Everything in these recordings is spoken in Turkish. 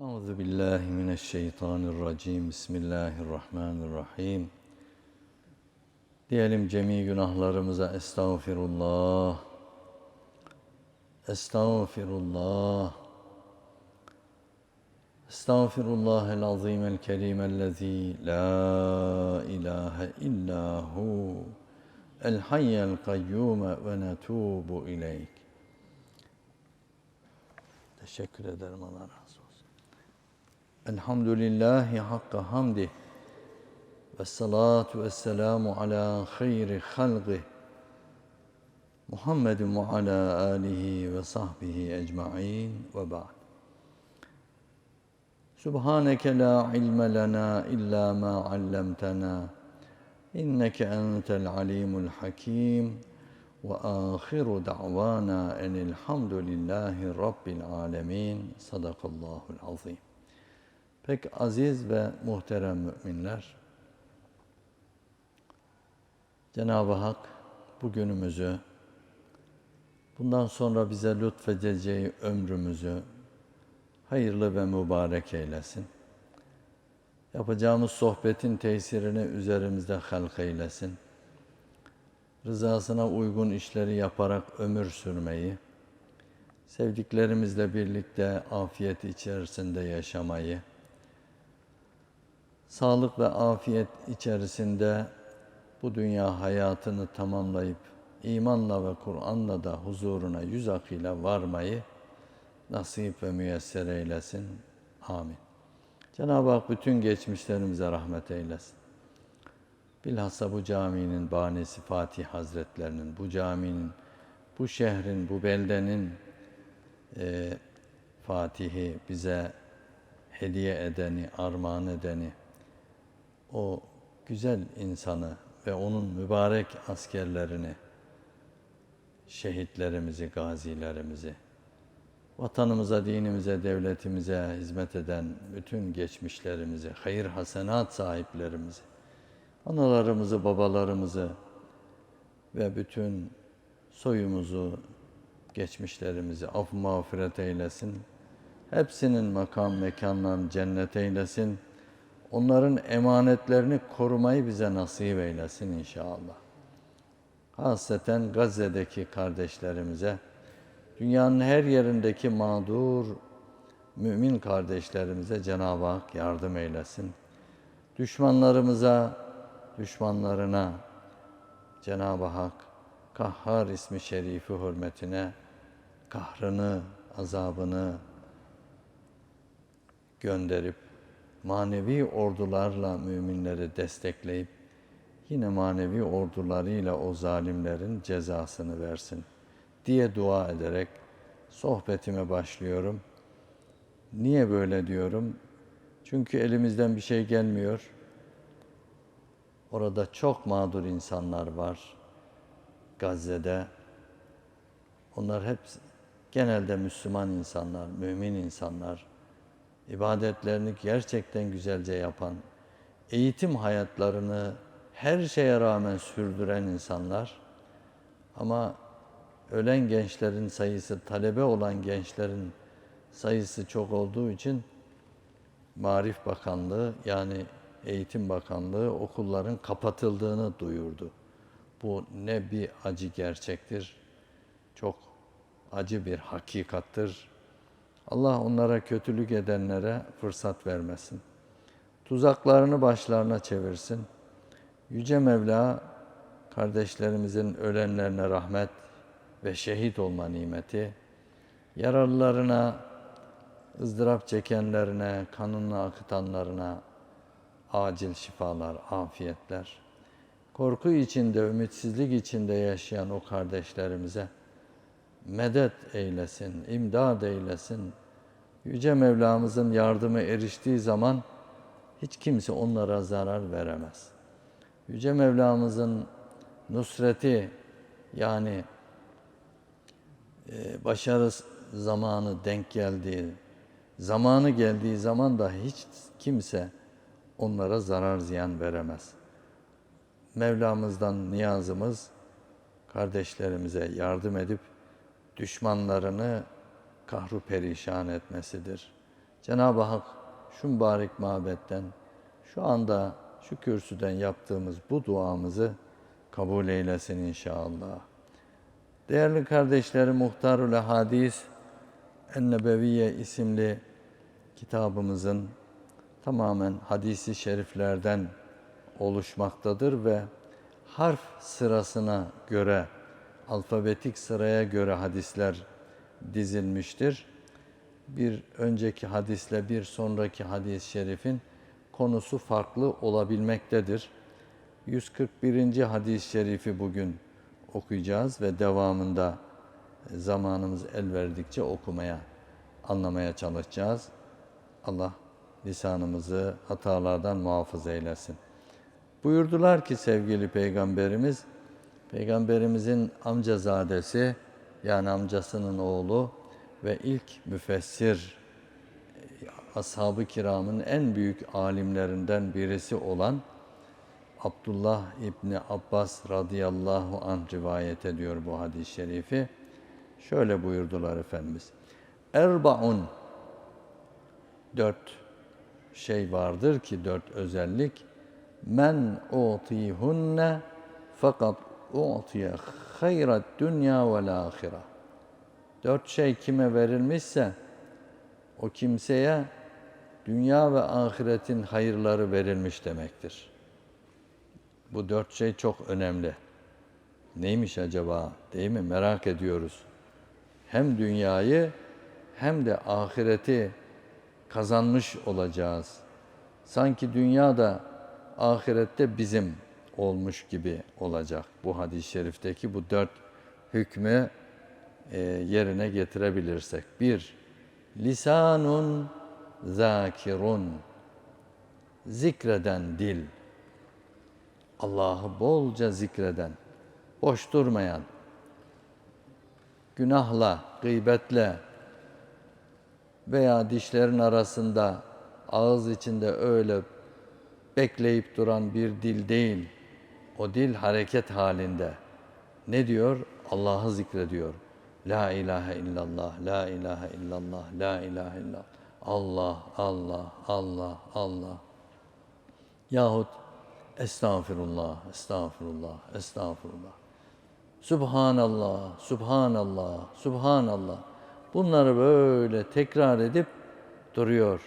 Euzu billahi mineşşeytanirracim. Bismillahirrahmanirrahim. Diyelim cemi günahlarımıza estağfirullah. Estağfirullah. Estağfirullahel azimel kerimellezî la ilahe illa hu. El hayyel kayyume ve netubu ileyk. Teşekkür ederim Allah الحمد لله حق حمده والصلاة والسلام على خير خلقه محمد وعلى آله وصحبه أجمعين وبعد سبحانك لا علم لنا إلا ما علمتنا إنك أنت العليم الحكيم وآخر دعوانا أن الحمد لله رب العالمين صدق الله العظيم Pek aziz ve muhterem müminler, Cenab-ı Hak bugünümüzü, bundan sonra bize lütfedeceği ömrümüzü hayırlı ve mübarek eylesin. Yapacağımız sohbetin tesirini üzerimizde halk eylesin. Rızasına uygun işleri yaparak ömür sürmeyi, sevdiklerimizle birlikte afiyet içerisinde yaşamayı, sağlık ve afiyet içerisinde bu dünya hayatını tamamlayıp imanla ve Kur'an'la da huzuruna yüz akıyla varmayı nasip ve müyesser eylesin. Amin. Cenab-ı Hak bütün geçmişlerimize rahmet eylesin. Bilhassa bu caminin banisi Fatih Hazretlerinin, bu caminin, bu şehrin, bu beldenin e, Fatih'i bize hediye edeni, armağan edeni, o güzel insanı ve onun mübarek askerlerini, şehitlerimizi, gazilerimizi, vatanımıza, dinimize, devletimize hizmet eden bütün geçmişlerimizi, hayır hasenat sahiplerimizi, analarımızı, babalarımızı ve bütün soyumuzu, geçmişlerimizi af mağfiret eylesin. Hepsinin makam mekanlarını cennet eylesin. Onların emanetlerini korumayı bize nasip eylesin inşallah. Hasreten Gazze'deki kardeşlerimize, dünyanın her yerindeki mağdur mümin kardeşlerimize Cenab-ı Hak yardım eylesin. Düşmanlarımıza, düşmanlarına Cenab-ı Hak Kahhar ismi şerifi hürmetine kahrını, azabını gönderip manevi ordularla müminleri destekleyip yine manevi ordularıyla o zalimlerin cezasını versin diye dua ederek sohbetime başlıyorum. Niye böyle diyorum? Çünkü elimizden bir şey gelmiyor. Orada çok mağdur insanlar var. Gazze'de. Onlar hep genelde Müslüman insanlar, mümin insanlar. İbadetlerini gerçekten güzelce yapan, eğitim hayatlarını her şeye rağmen sürdüren insanlar. Ama ölen gençlerin sayısı, talebe olan gençlerin sayısı çok olduğu için Marif Bakanlığı yani Eğitim Bakanlığı okulların kapatıldığını duyurdu. Bu ne bir acı gerçektir. Çok acı bir hakikattır. Allah onlara kötülük edenlere fırsat vermesin. Tuzaklarını başlarına çevirsin. Yüce Mevla kardeşlerimizin ölenlerine rahmet ve şehit olma nimeti, yaralılarına, ızdırap çekenlerine, kanını akıtanlarına acil şifalar, afiyetler, korku içinde, ümitsizlik içinde yaşayan o kardeşlerimize medet eylesin, imdad eylesin. Yüce Mevlamızın yardımı eriştiği zaman hiç kimse onlara zarar veremez. Yüce Mevlamızın nusreti yani e, başarı zamanı denk geldiği, zamanı geldiği zaman da hiç kimse onlara zarar ziyan veremez. Mevlamızdan niyazımız kardeşlerimize yardım edip düşmanlarını kahru perişan etmesidir. Cenab-ı Hak şu mübarek mabetten, şu anda şu kürsüden yaptığımız bu duamızı kabul eylesin inşallah. Değerli kardeşlerim, Muhtarul Hadis En-Nebeviye isimli kitabımızın tamamen hadisi şeriflerden oluşmaktadır ve harf sırasına göre, alfabetik sıraya göre hadisler dizilmiştir. Bir önceki hadisle bir sonraki hadis-i şerifin konusu farklı olabilmektedir. 141. hadis-i şerifi bugün okuyacağız ve devamında zamanımız el verdikçe okumaya, anlamaya çalışacağız. Allah lisanımızı hatalardan muhafaza eylesin. Buyurdular ki sevgili peygamberimiz, peygamberimizin amcazadesi yani amcasının oğlu ve ilk müfessir ashab-ı kiramın en büyük alimlerinden birisi olan Abdullah İbni Abbas radıyallahu anh rivayet ediyor bu hadis-i şerifi. Şöyle buyurdular Efendimiz. Erbaun dört şey vardır ki dört özellik. Men utihunne fakat utiye hayrat dünya ve ahire. Dört şey kime verilmişse o kimseye dünya ve ahiretin hayırları verilmiş demektir. Bu dört şey çok önemli. Neymiş acaba değil mi? Merak ediyoruz. Hem dünyayı hem de ahireti kazanmış olacağız. Sanki dünya da ahirette bizim olmuş gibi olacak. Bu hadis-i şerifteki bu dört hükmü e, yerine getirebilirsek. Bir, lisanun zakirun, zikreden dil. Allah'ı bolca zikreden, boş durmayan, günahla, gıybetle veya dişlerin arasında, ağız içinde öyle bekleyip duran bir dil değil. O dil hareket halinde. Ne diyor? Allah'ı zikrediyor. La ilahe illallah, la ilahe illallah, la ilahe illallah. Allah, Allah, Allah, Allah. Yahut estağfirullah, estağfirullah, estağfirullah. Subhanallah, Subhanallah, Subhanallah. Bunları böyle tekrar edip duruyor.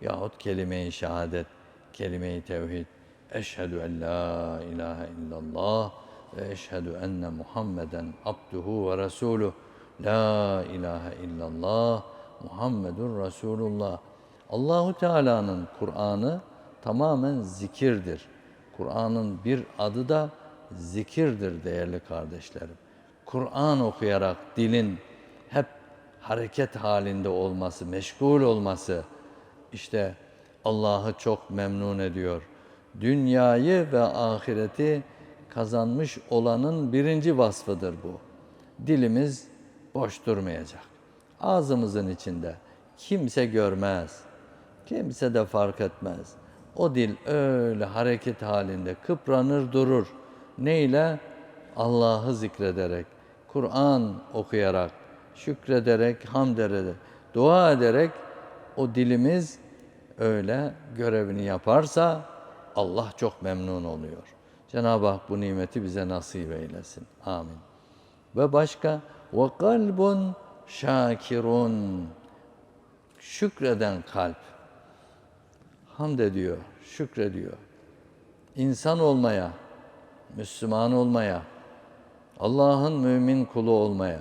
Yahut kelime-i şehadet, kelime-i tevhid. Eşhedü en la ilahe illallah ve eşhedü enne Muhammeden abduhu ve resuluh. La ilahe illallah Muhammedur Resulullah. Allahu Teala'nın Kur'an'ı tamamen zikirdir. Kur'an'ın bir adı da zikirdir değerli kardeşlerim. Kur'an okuyarak dilin hep hareket halinde olması, meşgul olması işte Allah'ı çok memnun ediyor. Dünyayı ve ahireti kazanmış olanın birinci vasfıdır bu. Dilimiz boş durmayacak. Ağzımızın içinde kimse görmez. Kimse de fark etmez. O dil öyle hareket halinde kıpranır durur. Neyle? Allah'ı zikrederek, Kur'an okuyarak, şükrederek, hamd ederek, dua ederek o dilimiz öyle görevini yaparsa Allah çok memnun oluyor. Cenab-ı Hak bu nimeti bize nasip eylesin. Amin. Ve başka ve kalbun şakirun şükreden kalp hamd ediyor, şükrediyor. İnsan olmaya, Müslüman olmaya, Allah'ın mümin kulu olmaya,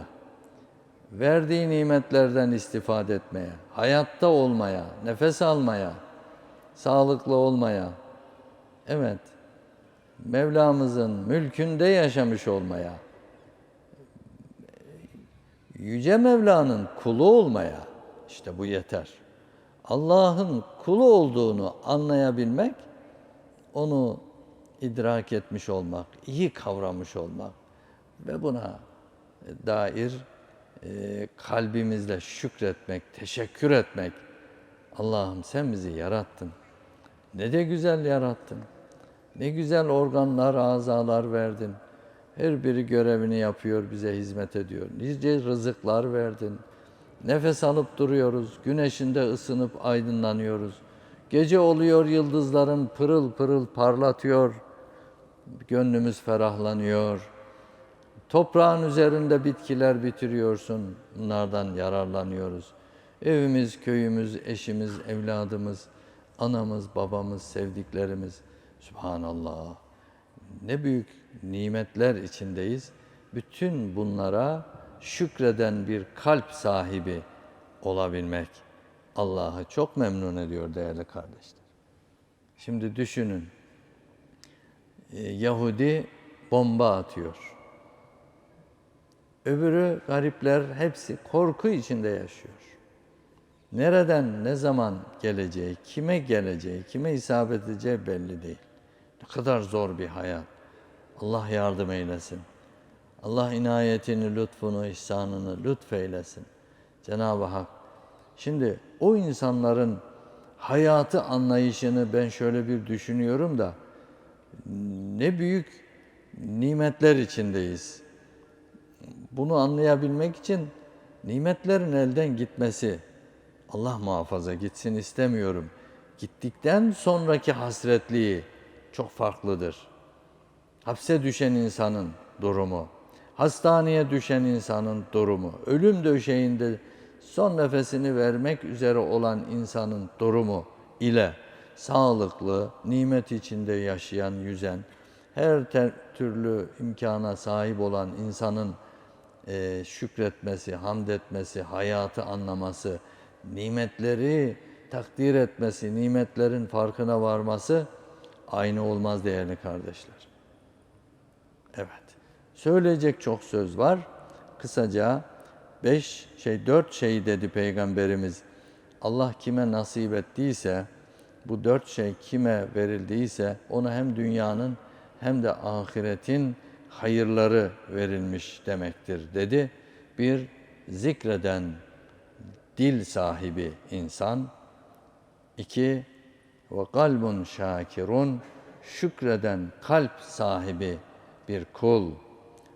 verdiği nimetlerden istifade etmeye, hayatta olmaya, nefes almaya, sağlıklı olmaya, evet, Mevlamızın mülkünde yaşamış olmaya, Yüce Mevla'nın kulu olmaya, işte bu yeter. Allah'ın kulu olduğunu anlayabilmek, onu idrak etmiş olmak, iyi kavramış olmak ve buna dair e, kalbimizle şükretmek, teşekkür etmek. Allah'ım sen bizi yarattın. Ne de güzel yarattın. Ne güzel organlar, azalar verdin. Her biri görevini yapıyor, bize hizmet ediyor. Nice rızıklar verdin. Nefes alıp duruyoruz. Güneşinde ısınıp aydınlanıyoruz. Gece oluyor yıldızların pırıl pırıl parlatıyor. Gönlümüz ferahlanıyor. Toprağın üzerinde bitkiler bitiriyorsun. Bunlardan yararlanıyoruz. Evimiz, köyümüz, eşimiz, evladımız, anamız, babamız, sevdiklerimiz. Subhanallah. Ne büyük nimetler içindeyiz. Bütün bunlara şükreden bir kalp sahibi olabilmek Allah'ı çok memnun ediyor değerli kardeşler. Şimdi düşünün. Ee, Yahudi bomba atıyor. Öbürü garipler hepsi korku içinde yaşıyor. Nereden, ne zaman geleceği, kime geleceği, kime isabet edeceği belli değil. Ne kadar zor bir hayat. Allah yardım eylesin. Allah inayetini, lütfunu, ihsanını lütfeylesin. Cenab-ı Hak. Şimdi o insanların hayatı anlayışını ben şöyle bir düşünüyorum da ne büyük nimetler içindeyiz. Bunu anlayabilmek için nimetlerin elden gitmesi Allah muhafaza gitsin istemiyorum. Gittikten sonraki hasretliği çok farklıdır. Hapse düşen insanın durumu, hastaneye düşen insanın durumu, ölüm döşeğinde son nefesini vermek üzere olan insanın durumu ile sağlıklı, nimet içinde yaşayan, yüzen, her türlü imkana sahip olan insanın e, şükretmesi, hamd etmesi, hayatı anlaması, nimetleri takdir etmesi, nimetlerin farkına varması aynı olmaz değerli kardeşler. Evet. Söyleyecek çok söz var. Kısaca beş şey dört şey dedi Peygamberimiz. Allah kime nasip ettiyse bu dört şey kime verildiyse ona hem dünyanın hem de ahiretin hayırları verilmiş demektir dedi. Bir zikreden dil sahibi insan. iki ve kalbun şakirun şükreden kalp sahibi bir kul.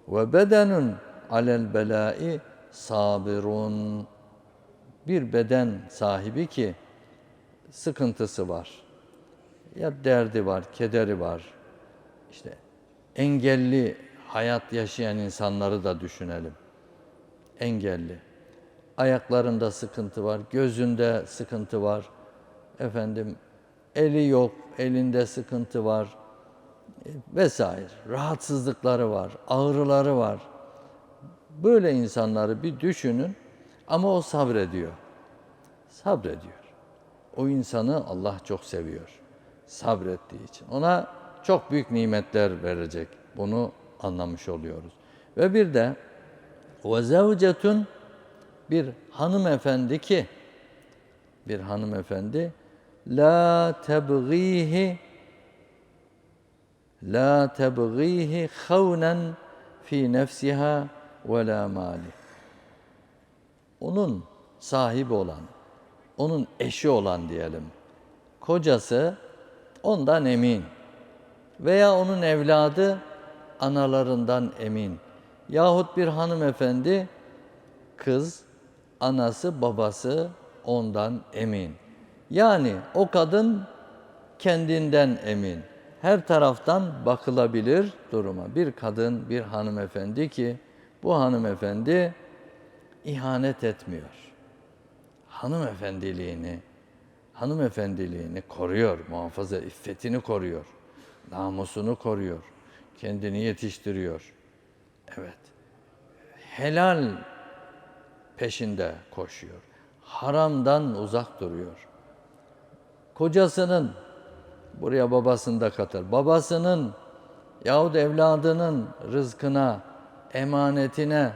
Ve bedenun alel belai sabirun bir beden sahibi ki sıkıntısı var. Ya derdi var, kederi var. İşte engelli hayat yaşayan insanları da düşünelim. Engelli. Ayaklarında sıkıntı var, gözünde sıkıntı var. Efendim eli yok, elinde sıkıntı var e, vesaire. Rahatsızlıkları var, ağrıları var. Böyle insanları bir düşünün ama o sabrediyor. Sabrediyor. O insanı Allah çok seviyor. Sabrettiği için. Ona çok büyük nimetler verecek. Bunu anlamış oluyoruz. Ve bir de ve bir hanımefendi ki bir hanımefendi la tebgihi la tebgihi havnen fi nefsiha ve la mali. Onun sahibi olan, onun eşi olan diyelim. Kocası ondan emin veya onun evladı analarından emin. Yahut bir hanımefendi kız, anası, babası ondan emin. Yani o kadın kendinden emin. Her taraftan bakılabilir duruma. Bir kadın, bir hanımefendi ki bu hanımefendi ihanet etmiyor. Hanımefendiliğini, hanımefendiliğini koruyor, muhafaza, iffetini koruyor, namusunu koruyor, kendini yetiştiriyor. Evet. Helal peşinde koşuyor. Haramdan uzak duruyor. Kocasının buraya babasını da katar. Babasının yahut evladının rızkına, emanetine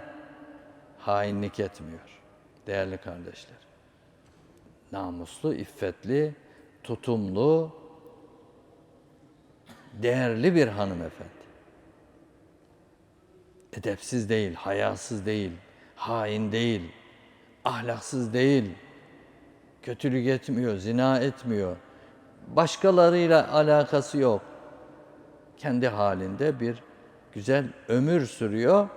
hainlik etmiyor. Değerli kardeşler. Namuslu, iffetli, tutumlu, değerli bir hanımefendi. Edepsiz değil, hayasız değil, hain değil, ahlaksız değil, kötülük etmiyor, zina etmiyor, başkalarıyla alakası yok. Kendi halinde bir güzel ömür sürüyor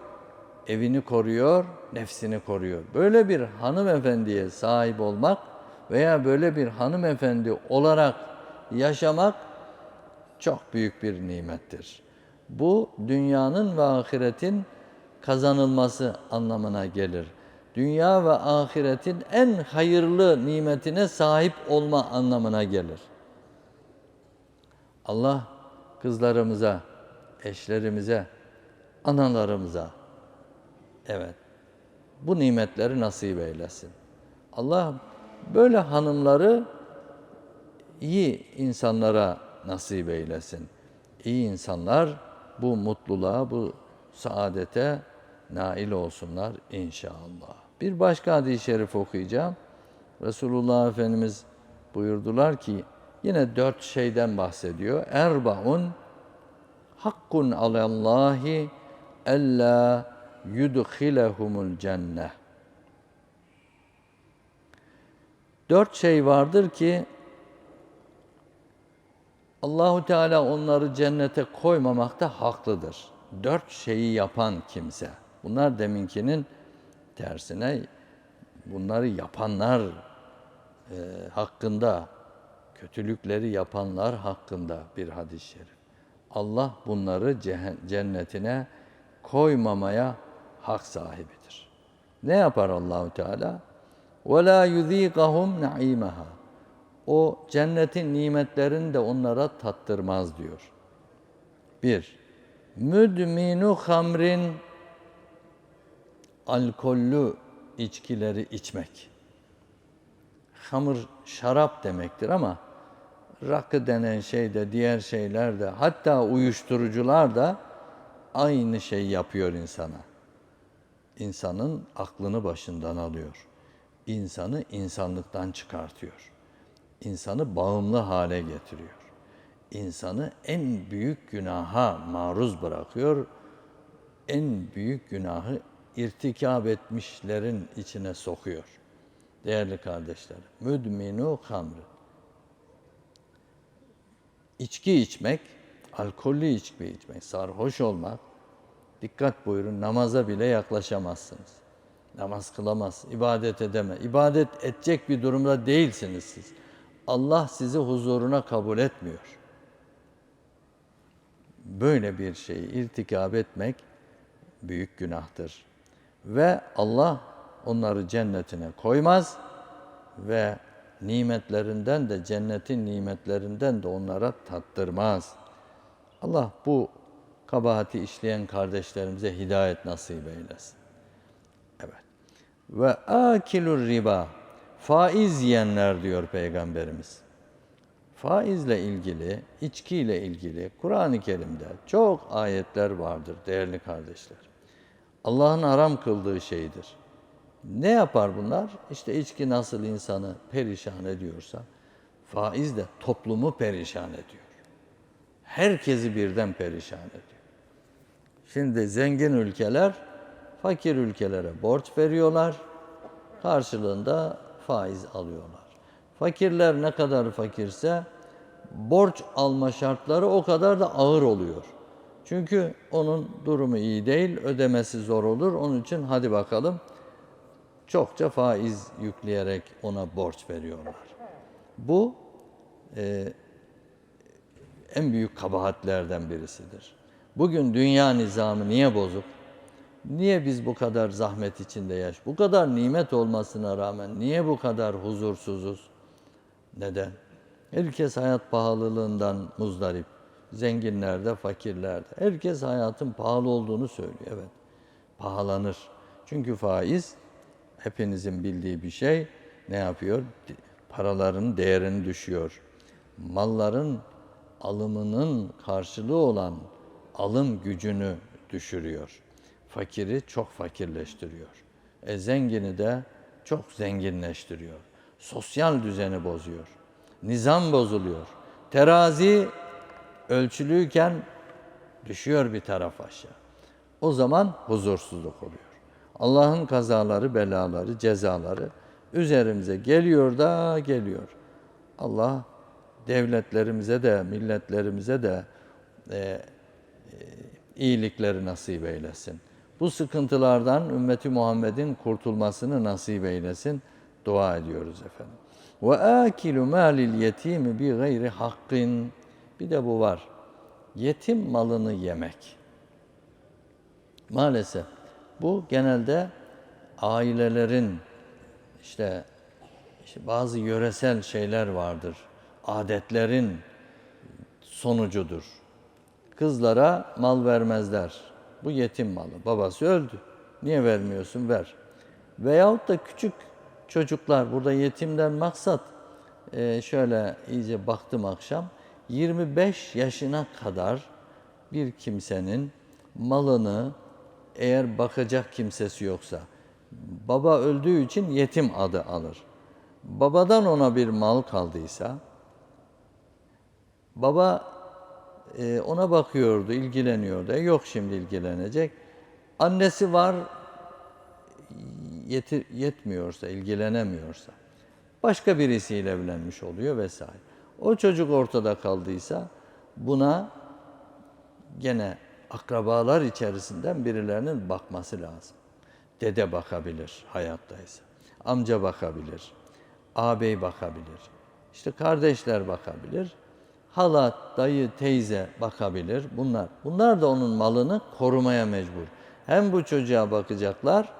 evini koruyor, nefsini koruyor. Böyle bir hanımefendiye sahip olmak veya böyle bir hanımefendi olarak yaşamak çok büyük bir nimettir. Bu dünyanın ve ahiretin kazanılması anlamına gelir. Dünya ve ahiretin en hayırlı nimetine sahip olma anlamına gelir. Allah kızlarımıza, eşlerimize, analarımıza evet bu nimetleri nasip eylesin. Allah böyle hanımları iyi insanlara nasip eylesin. İyi insanlar bu mutluluğa, bu saadete nail olsunlar inşallah. Bir başka hadis-i şerif okuyacağım. Resulullah Efendimiz buyurdular ki yine dört şeyden bahsediyor. Erbaun hakkun alallahi ella yudkhilehumul cenneh. Dört şey vardır ki Allahu Teala onları cennete koymamakta haklıdır. Dört şeyi yapan kimse. Bunlar deminkinin tersine bunları yapanlar e, hakkında, kötülükleri yapanlar hakkında bir hadis-i şerif. Allah bunları cennetine koymamaya hak sahibidir. Ne yapar Allahu Teala? Ve la yuzîgahum na'imaha. O cennetin nimetlerini de onlara tattırmaz diyor. Bir, müdminu hamrin alkollü içkileri içmek. Hamır şarap demektir ama rakı denen şey de diğer şeyler de hatta uyuşturucular da aynı şey yapıyor insana. İnsanın aklını başından alıyor. İnsanı insanlıktan çıkartıyor. İnsanı bağımlı hale getiriyor. İnsanı en büyük günaha maruz bırakıyor. En büyük günahı irtikab etmişlerin içine sokuyor. Değerli kardeşlerim, müdminu hamr. İçki içmek, alkollü içki içmek, sarhoş olmak, dikkat buyurun namaza bile yaklaşamazsınız. Namaz kılamaz, ibadet edeme. İbadet edecek bir durumda değilsiniz siz. Allah sizi huzuruna kabul etmiyor. Böyle bir şeyi irtikab etmek büyük günahtır ve Allah onları cennetine koymaz ve nimetlerinden de cennetin nimetlerinden de onlara tattırmaz. Allah bu kabahati işleyen kardeşlerimize hidayet nasip eylesin. Evet. Ve akilur riba faiz yiyenler diyor peygamberimiz. Faizle ilgili, içkiyle ilgili Kur'an-ı Kerim'de çok ayetler vardır değerli kardeşler. Allah'ın haram kıldığı şeydir. Ne yapar bunlar? İşte içki nasıl insanı perişan ediyorsa, faiz de toplumu perişan ediyor. Herkesi birden perişan ediyor. Şimdi zengin ülkeler fakir ülkelere borç veriyorlar. Karşılığında faiz alıyorlar. Fakirler ne kadar fakirse borç alma şartları o kadar da ağır oluyor. Çünkü onun durumu iyi değil, ödemesi zor olur. Onun için hadi bakalım çokça faiz yükleyerek ona borç veriyorlar. Bu e, en büyük kabahatlerden birisidir. Bugün dünya nizamı niye bozuk? Niye biz bu kadar zahmet içinde yaş? Bu kadar nimet olmasına rağmen niye bu kadar huzursuzuz? Neden? Herkes hayat pahalılığından muzdarip. Zenginlerde, fakirlerde. Herkes hayatın pahalı olduğunu söylüyor. Evet, pahalanır. Çünkü faiz hepinizin bildiği bir şey. Ne yapıyor? Paraların değerini düşüyor. Malların alımının karşılığı olan alım gücünü düşürüyor. Fakiri çok fakirleştiriyor. E zengini de çok zenginleştiriyor. Sosyal düzeni bozuyor. Nizam bozuluyor. Terazi ölçülüyken düşüyor bir taraf aşağı. O zaman huzursuzluk oluyor. Allah'ın kazaları, belaları, cezaları üzerimize geliyor da geliyor. Allah devletlerimize de, milletlerimize de e, e, iyilikleri nasip eylesin. Bu sıkıntılardan ümmeti Muhammed'in kurtulmasını nasip eylesin. Dua ediyoruz efendim. Ve akilu malil yetimi bi. Bir de bu var. Yetim malını yemek. Maalesef bu genelde ailelerin işte, işte bazı yöresel şeyler vardır. Adetlerin sonucudur. Kızlara mal vermezler. Bu yetim malı. Babası öldü. Niye vermiyorsun? Ver. Veyahut da küçük çocuklar, burada yetimden maksat şöyle iyice baktım akşam, 25 yaşına kadar bir kimsenin malını eğer bakacak kimsesi yoksa, baba öldüğü için yetim adı alır. Babadan ona bir mal kaldıysa, baba e, ona bakıyordu, ilgileniyordu. E, yok şimdi ilgilenecek. Annesi var, yetir, yetmiyorsa, ilgilenemiyorsa başka birisiyle evlenmiş oluyor vesaire. O çocuk ortada kaldıysa buna gene akrabalar içerisinden birilerinin bakması lazım. Dede bakabilir hayattaysa. Amca bakabilir. Ağabey bakabilir. İşte kardeşler bakabilir. Hala, dayı, teyze bakabilir. Bunlar. Bunlar da onun malını korumaya mecbur. Hem bu çocuğa bakacaklar,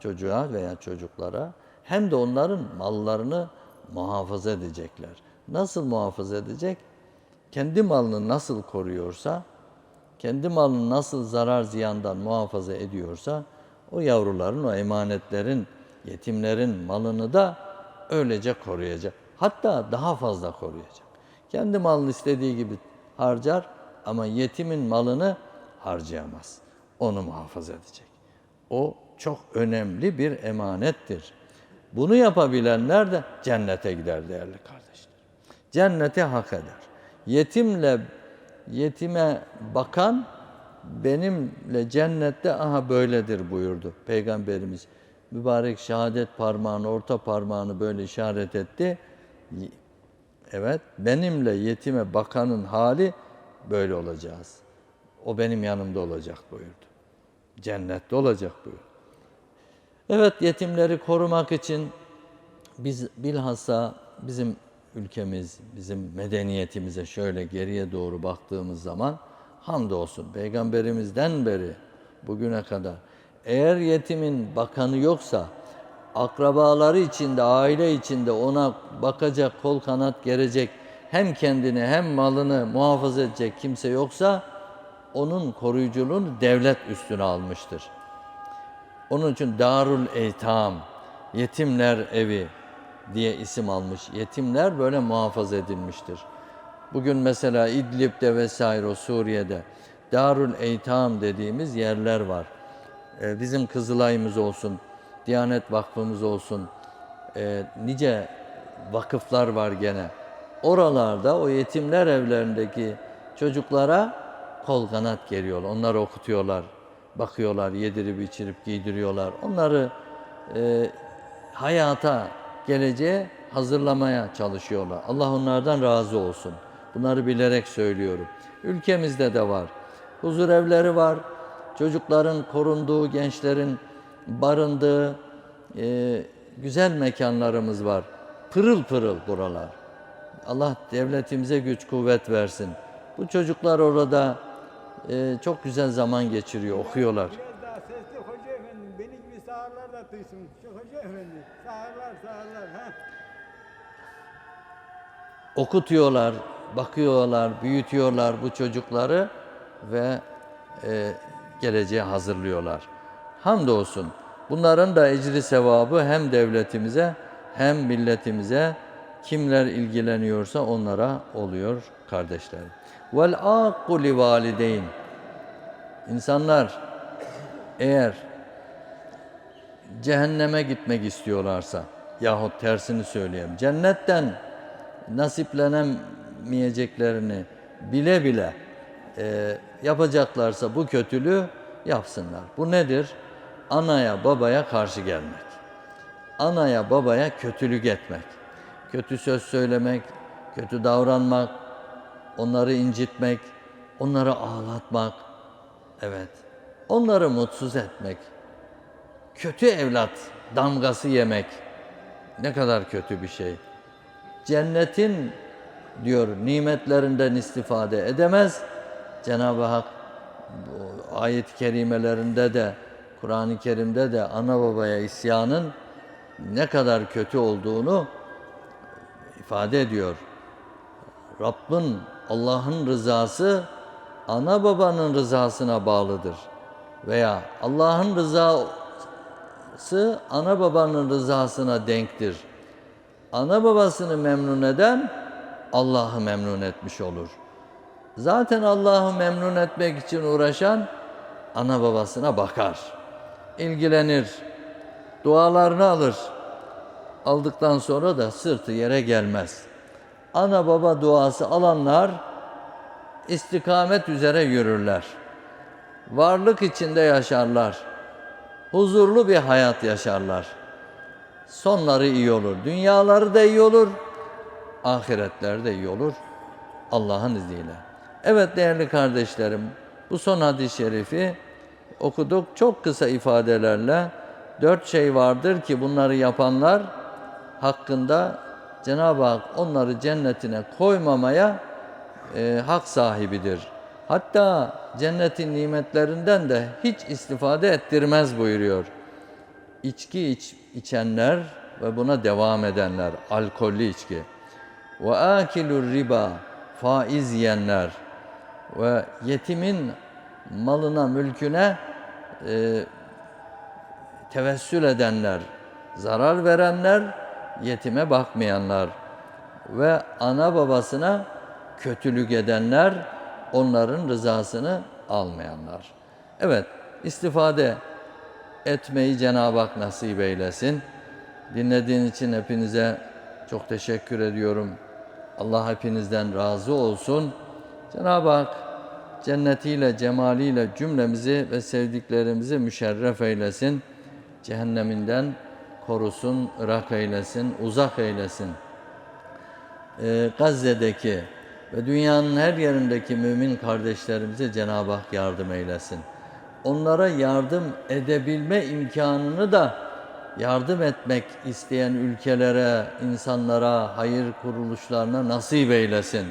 çocuğa veya çocuklara hem de onların mallarını muhafaza edecekler. Nasıl muhafaza edecek? Kendi malını nasıl koruyorsa, kendi malını nasıl zarar ziyandan muhafaza ediyorsa, o yavruların, o emanetlerin, yetimlerin malını da öylece koruyacak. Hatta daha fazla koruyacak. Kendi malını istediği gibi harcar ama yetimin malını harcayamaz. Onu muhafaza edecek. O çok önemli bir emanettir. Bunu yapabilenler de cennete gider değerli kardeşler. Cennete hak eder. Yetimle yetime bakan benimle cennette aha böyledir buyurdu Peygamberimiz. Mübarek şehadet parmağını, orta parmağını böyle işaret etti. Evet, benimle yetime bakanın hali böyle olacağız. O benim yanımda olacak buyurdu. Cennette olacak buyurdu. Evet, yetimleri korumak için biz bilhassa bizim ülkemiz, bizim medeniyetimize şöyle geriye doğru baktığımız zaman hamdolsun peygamberimizden beri bugüne kadar eğer yetimin bakanı yoksa akrabaları içinde, aile içinde ona bakacak, kol kanat gerecek, hem kendini hem malını muhafaza edecek kimse yoksa onun koruyuculuğunu devlet üstüne almıştır. Onun için Darul Eytam, Yetimler Evi diye isim almış. Yetimler böyle muhafaza edilmiştir. Bugün mesela İdlib'de vesaire o Suriye'de Darul Eytam dediğimiz yerler var. Ee, bizim Kızılay'ımız olsun, Diyanet Vakfımız olsun, e, nice vakıflar var gene. Oralarda o yetimler evlerindeki çocuklara kol kanat geliyorlar. Onları okutuyorlar, bakıyorlar, yedirip içirip giydiriyorlar. Onları e, hayata, geleceğe hazırlamaya çalışıyorlar. Allah onlardan razı olsun. Bunları bilerek söylüyorum. Ülkemizde de var. Huzur evleri var. Çocukların korunduğu, gençlerin barındığı e, güzel mekanlarımız var. Pırıl pırıl buralar. Allah devletimize güç kuvvet versin. Bu çocuklar orada e, çok güzel zaman geçiriyor, okuyorlar. Biraz daha sesli hoca efendi. Beni gibi sağırlar da duysun. Hoca efendi. Okutuyorlar, bakıyorlar, büyütüyorlar bu çocukları ve e, geleceğe hazırlıyorlar. Hamdolsun. Bunların da ecri sevabı hem devletimize hem milletimize kimler ilgileniyorsa onlara oluyor kardeşlerim. Vel aqu li valideyn. İnsanlar eğer cehenneme gitmek istiyorlarsa yahut tersini söyleyeyim. Cennetten nasiplenemeyeceklerini bile bile e, yapacaklarsa bu kötülüğü yapsınlar. Bu nedir? Anaya babaya karşı gelmek. Anaya babaya kötülük etmek. Kötü söz söylemek, kötü davranmak, onları incitmek, onları ağlatmak. Evet. onları mutsuz etmek, kötü evlat damgası yemek ne kadar kötü bir şey. Cennetin diyor nimetlerinden istifade edemez. Cenab-ı Hak ayet-i kerimelerinde de Kur'an-ı Kerim'de de ana babaya isyanın ne kadar kötü olduğunu ifade ediyor. Rabbin Allah'ın rızası ana babanın rızasına bağlıdır. Veya Allah'ın rızası ana babanın rızasına denktir. Ana babasını memnun eden Allah'ı memnun etmiş olur. Zaten Allah'ı memnun etmek için uğraşan ana babasına bakar. ilgilenir. Dualarını alır. Aldıktan sonra da sırtı yere gelmez. Ana baba duası alanlar istikamet üzere yürürler. Varlık içinde yaşarlar. Huzurlu bir hayat yaşarlar. Sonları iyi olur. Dünyaları da iyi olur. Ahiretleri de iyi olur. Allah'ın izniyle. Evet değerli kardeşlerim, bu son hadis-i şerifi okuduk. Çok kısa ifadelerle dört şey vardır ki bunları yapanlar hakkında Cenab-ı Hak onları cennetine koymamaya e, hak sahibidir. Hatta cennetin nimetlerinden de hiç istifade ettirmez buyuruyor. İçki iç, içenler ve buna devam edenler, alkollü içki. Ve akilur riba, faiz yiyenler ve yetimin malına, mülküne e, tevessül edenler, zarar verenler, yetime bakmayanlar ve ana babasına kötülük edenler, onların rızasını almayanlar. Evet, istifade etmeyi Cenab-ı Hak nasip eylesin. Dinlediğin için hepinize çok teşekkür ediyorum. Allah hepinizden razı olsun. Cenab-ı Hak cennetiyle, cemaliyle cümlemizi ve sevdiklerimizi müşerref eylesin. Cehenneminden korusun, ırak eylesin, uzak eylesin. Ee, Gazze'deki ve dünyanın her yerindeki mümin kardeşlerimize Cenab-ı Hak yardım eylesin. Onlara yardım edebilme imkanını da yardım etmek isteyen ülkelere, insanlara, hayır kuruluşlarına nasip eylesin.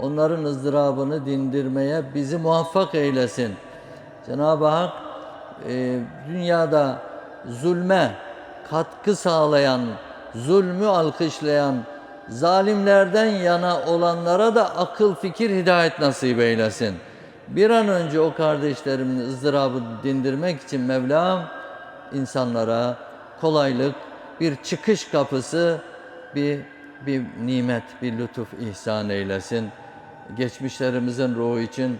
Onların ızdırabını dindirmeye bizi muvaffak eylesin. Cenab-ı Hak e, dünyada zulme katkı sağlayan, zulmü alkışlayan, zalimlerden yana olanlara da akıl, fikir, hidayet nasip eylesin. Bir an önce o kardeşlerimin ızdırabı dindirmek için Mevlam insanlara kolaylık, bir çıkış kapısı, bir bir nimet, bir lütuf ihsan eylesin. Geçmişlerimizin ruhu için,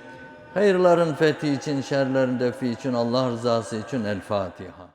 hayırların fethi için, şerlerin defi için, Allah rızası için El Fatiha.